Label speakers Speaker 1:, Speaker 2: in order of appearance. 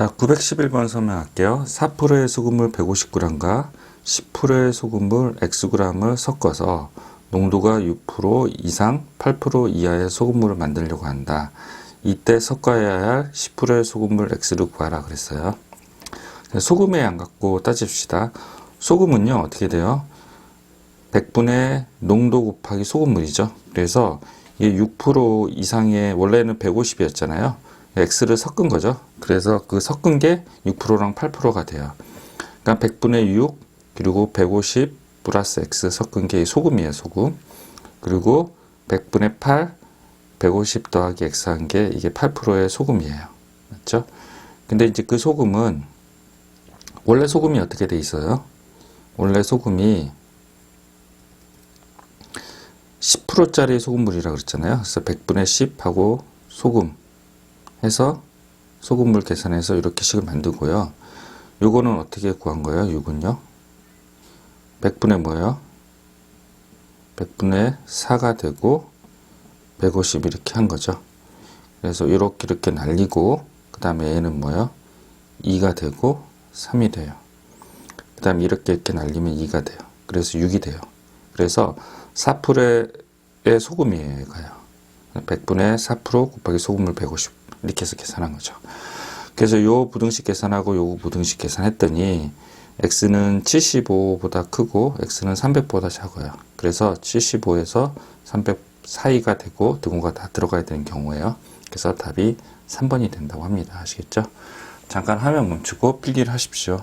Speaker 1: 자, 911번 설명할게요. 4%의 소금물 150g과 10%의 소금물 Xg을 섞어서 농도가 6% 이상 8% 이하의 소금물을 만들려고 한다. 이때 섞어야 할 10%의 소금물 X를 구하라 그랬어요. 소금의 양 갖고 따집시다. 소금은요, 어떻게 돼요? 100분의 농도 곱하기 소금물이죠. 그래서 이게 6% 이상의 원래는 150이었잖아요. X를 섞은 거죠. 그래서 그 섞은 게 6%랑 8%가 돼요. 그러니까 100분의 6 그리고 150 플러스 X 섞은 게 소금이에요. 소금. 그리고 100분의 8 150 더하기 X 한 게 이게 8%의 소금이에요. 맞죠? 근데 이제 그 소금은 원래 소금이 어떻게 돼 있어요? 원래 소금이 10%짜리 소금물이라고 그랬잖아요. 그래서 100분의 10 하고 소금 해서 소금물 계산해서 이렇게 식을 만들고요. 요거는 어떻게 구한 거예요? 6은요? 100분의 뭐예요? 100분의 4가 되고 150 이렇게 한 거죠. 그래서 이렇게 이렇게 날리고 그 다음에 얘는 뭐예요? 2가 되고 3이 돼요. 그 다음에 이렇게 이렇게 날리면 2가 돼요. 그래서 6이 돼요. 그래서 4%의 소금이에요. 얘가요. 100분의 4% 곱하기 소금물 150 이렇게 해서 계산한 거죠. 그래서 요 부등식 계산하고 요 부등식 계산했더니 x는 75보다 크고 x는 300보다 작아요. 그래서 75에서 300 사이가 되고 등호가 다 들어가야 되는 경우예요. 그래서 답이 3번이 된다고 합니다. 아시겠죠? 잠깐 화면 멈추고 필기를 하십시오.